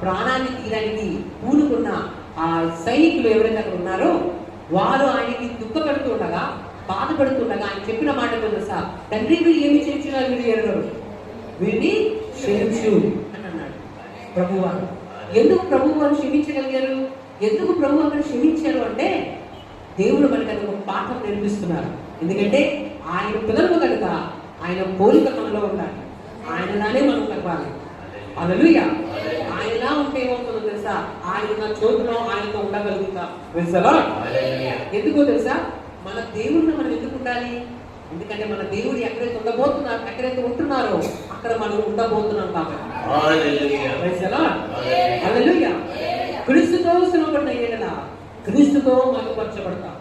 ప్రాణాన్ని తీయడానికి పూనుకున్న ఆ సైనికులు ఎవరైతే అక్కడ ఉన్నారో వారు ఆయనకి దుఃఖపడుతూ ఉండగా బాధపడుతుండగా ఆయన చెప్పిన మాట తెలుసా? తండ్రి వీరు ఏమి చేయించినారు వీరు ఎరగరు వీరిని క్షమించు అని అన్నాడు ప్రభువారు ఎందుకు ప్రభు వారు క్షమించగలిగారు? ఎందుకు ప్రభు వారు క్షమించారు అంటే దేవుడు మనకి అది ఒక పాఠం నేర్పిస్తున్నారు. ఎందుకంటే ఆయన పిల్లలు కనుక ఆయన పోలిక మనలో ఉండాలి. ఆయనలానే మనం కలవాలి. అలలుయ ఆయనలా ఉంటే ఏమవుతుందో తెలుసా? ఆయన ఉన్న చోటులో ఆయనతో ఉండగలుగుతా. తెలుసా ఎందుకో తెలుసా? మన దేవుడిని మనం ఎందుకు ఉండాలి? ఎందుకంటే మన దేవుడు ఎక్కడైతే ఉండబోతున్నారు ఎక్కడైతే ఉంటున్నారో అక్కడ మనం ఉండబోతున్నాం కాబట్టి. క్రీస్తుతో శ్రమపడిన ఏడల క్రీస్తుతో మరుగుపరచబడతాం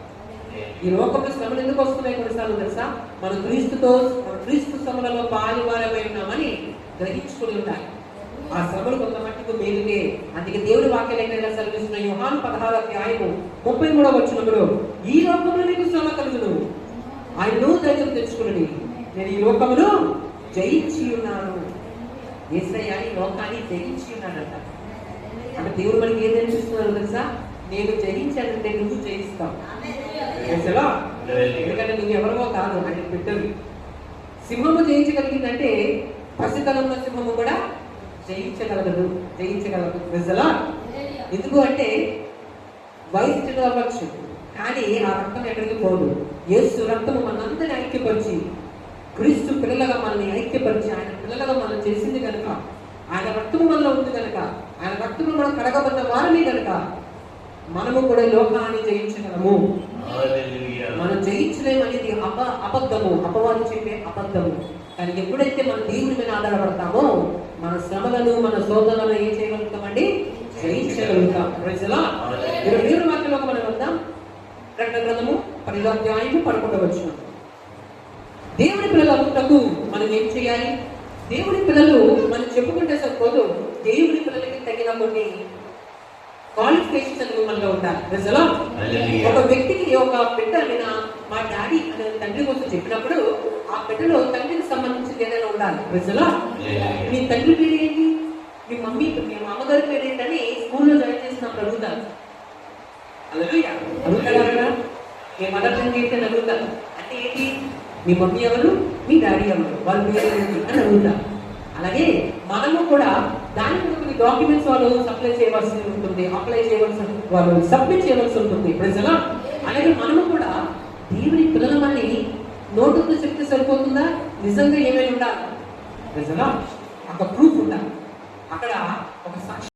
ఈ లోకంలో శ్రమలు ఎందుకు వస్తున్నాయి కొన్నిసార్లు తెలుసా? మన క్రీస్తుతో క్రీస్తు శ్రమలలో పాలువారమై ఉన్నామని గ్రహించుకుని ఉండాలి. ఆ శ్రమలు కొంత మట్టుకు మేలుకే అందుకే దేవుడి వాక్యం ఎక్కడైనా సెలవిస్తున్న యుహాన్ పదహారు అధ్యాయము ముప్పై మూడవ వచ్చినప్పుడు ఈ లోకంలో నీకు శ్రమ కలుగును. నువ్వు ధైర్యం తెచ్చుకుని నేను ఈ లోకమును జయించి ఉన్నాను ఏసయ్య ఈ లోకాన్ని జయించి ఉన్నాడంట అంటే దేవుడు మనకి ఏం నేర్పిస్తున్నారు తెలుసా? నేను జయించానంటే నువ్వు జయిస్తావు. ఎందుకంటే నువ్వు ఎవరివో కాదు ఆయన బిడ్డవి సింహము జయించగలిగిందంటే పసితనంలో సింహము కూడా జయించగలగదు జయించగలదు. నిజలా ఎందుకు అంటే వయసు చిన్న అవ్వచ్చు కానీ ఆ రక్తం ఎక్కడికి పోదు. యేసు రక్తము మనందరిని ఐక్యపరిచి క్రీస్తు పిల్లలుగా మనల్ని ఐక్యపరిచి ఆయన పిల్లలుగా మనం చేసింది కనుక ఆయన రక్తము మనలో ఉంది కనుక ఆయన రక్తము మనం కడగబడ్డ వారిని కనుక మనము కూడా లోకాన్ని జయించగలము. మనం జయించలేము అనేది అప అబద్ధము అపవాదం చెప్పే అబద్ధము. కానీ ఎప్పుడైతే మన దేవుని మీద ఆధారపడతామో మన శ్రమలను మన శోధనలను ఏం చేయగలుగుతామండి? జయించగలుగుతాం ప్రజలా మీరు వాక్యంలోకి మనం వద్దాం. ప్రకటన గ్రంథము పన్నెండో అధ్యాయము పడుకుంటవచ్చు దేవుని పిల్లలు అవుటకు మనం ఏం చేయాలి? దేవుని పిల్లలు మనం చెప్పుకుంటే సరిపోదు. దేవుని పిల్లలకి తగిన కొన్ని క్వాలిఫికేషన్స్ అనేవి మనలో ఉండాలి ప్రజలా ఒక వ్యక్తికి ఒక బిడ్డ మా డాడీ అనే తండ్రి కోసం చెప్పినప్పుడు ఆ బిడ్డలో తండ్రికి సంబంధించి ఏదైనా ఉండాలి. ప్రజలా మీ తండ్రి పేరు ఏంటి మీ మమ్మీ మీ మామగారి పేరు ఏంటని స్కూల్లో జాయిన్ చేసినప్పుడు అడుగుతారు అలలుయ అడుగుతారా? మీ మదర్ తండ్రి ఏంటి అని అడుగుతారు అంటే ఏంటి? మీ మమ్మీ ఎవరు? మీ డాడీ ఎవరు? వాళ్ళ పేరు ఏంటి? అని అడుగుతారు అలాగే మనము కూడా దానికి కొన్ని డాక్యుమెంట్స్ వాళ్ళు సప్లై చేయవలసి ఉంటుంది. అప్లై చేయవలసి వాళ్ళు సబ్మిట్ చేయవలసి ఉంటుంది. ప్రజల అలాగే మనము కూడా దేవుని నోటుతో చెప్తే సరిపోతుందా? నిజంగా ఏమైనా ఉండాలి నిజమా? ఒక ప్రూఫ్ ఉండాలి అక్కడ ఒక సాక్షి